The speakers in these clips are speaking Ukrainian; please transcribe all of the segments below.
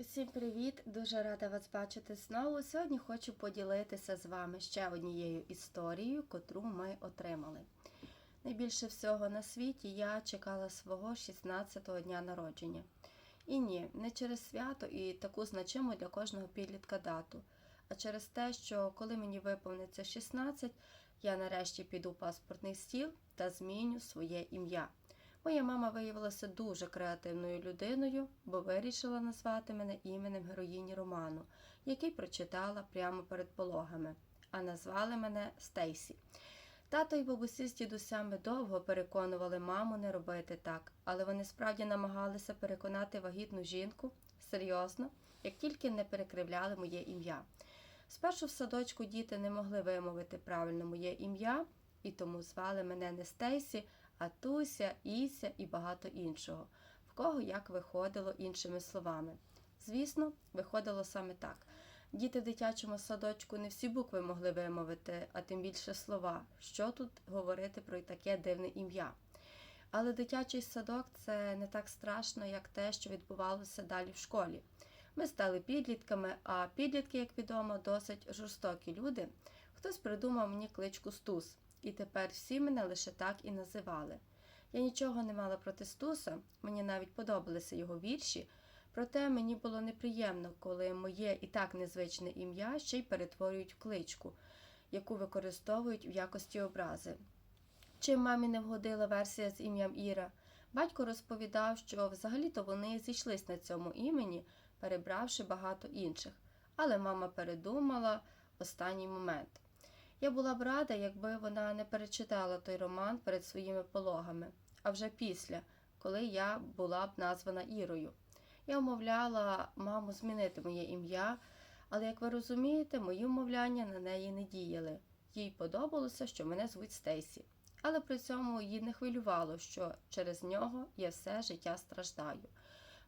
Усім привіт! Дуже рада вас бачити знову. Сьогодні хочу поділитися з вами ще однією історією, котру ми отримали. Найбільше всього на світі я чекала свого 16-го дня народження. І ні, не через свято і таку значиму для кожного підлітка дату, а через те, що коли мені виповниться 16, я нарешті піду в паспортний стіл та зміню своє ім'я. Моя мама виявилася дуже креативною людиною, бо вирішила назвати мене іменем героїні роману, який прочитала прямо перед пологами, а назвали мене Стейсі. Тато і бабусі з дідусями довго переконували маму не робити так, але вони справді намагалися переконати вагітну жінку серйозно, як тільки не перекривляли моє ім'я. Спершу в садочку діти не могли вимовити правильно моє ім'я, і тому звали мене не Стейсі, а Туся, Іся і багато іншого, в кого як виходило іншими словами. Звісно, виходило саме так. Діти в дитячому садочку не всі букви могли вимовити, а тим більше слова. Що тут говорити про таке дивне ім'я? Але дитячий садок це не так страшно, як те, що відбувалося далі в школі. Ми стали підлітками, а підлітки, як відомо, досить жорстокі люди. Хтось придумав мені кличку Стус, і тепер всі мене лише так і називали. Я нічого не мала проти Стуса, мені навіть подобалися його вірші, проте мені було неприємно, коли моє і так незвичне ім'я ще й перетворюють в кличку, яку використовують в якості образи. Чим мамі не вгодила версія з ім'ям Іра, батько розповідав, що взагалі-то вони зійшлись на цьому імені, перебравши багато інших, але мама передумала в останній момент. Я була б рада, якби вона не перечитала той роман перед своїми пологами, а вже після, коли я була б названа Ірою. Я умовляла маму змінити моє ім'я, але, як ви розумієте, мої умовляння на неї не діяли. Їй подобалося, що мене звуть Стейсі. Але при цьому її не хвилювало, що через нього я все життя страждаю.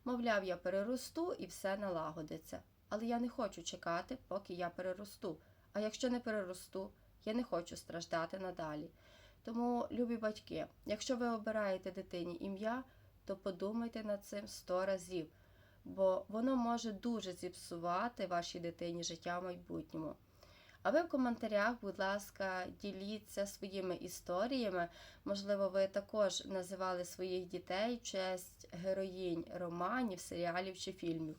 Мовляв, я переросту і все налагодиться. Але я не хочу чекати, поки я переросту. А якщо не переросту, я не хочу страждати надалі. Тому, любі батьки, якщо ви обираєте дитині ім'я, то подумайте над цим сто разів, бо воно може дуже зіпсувати вашій дитині життя в майбутньому. А ви в коментарях, будь ласка, діліться своїми історіями. Можливо, ви також називали своїх дітей честь героїнь романів, серіалів чи фільмів.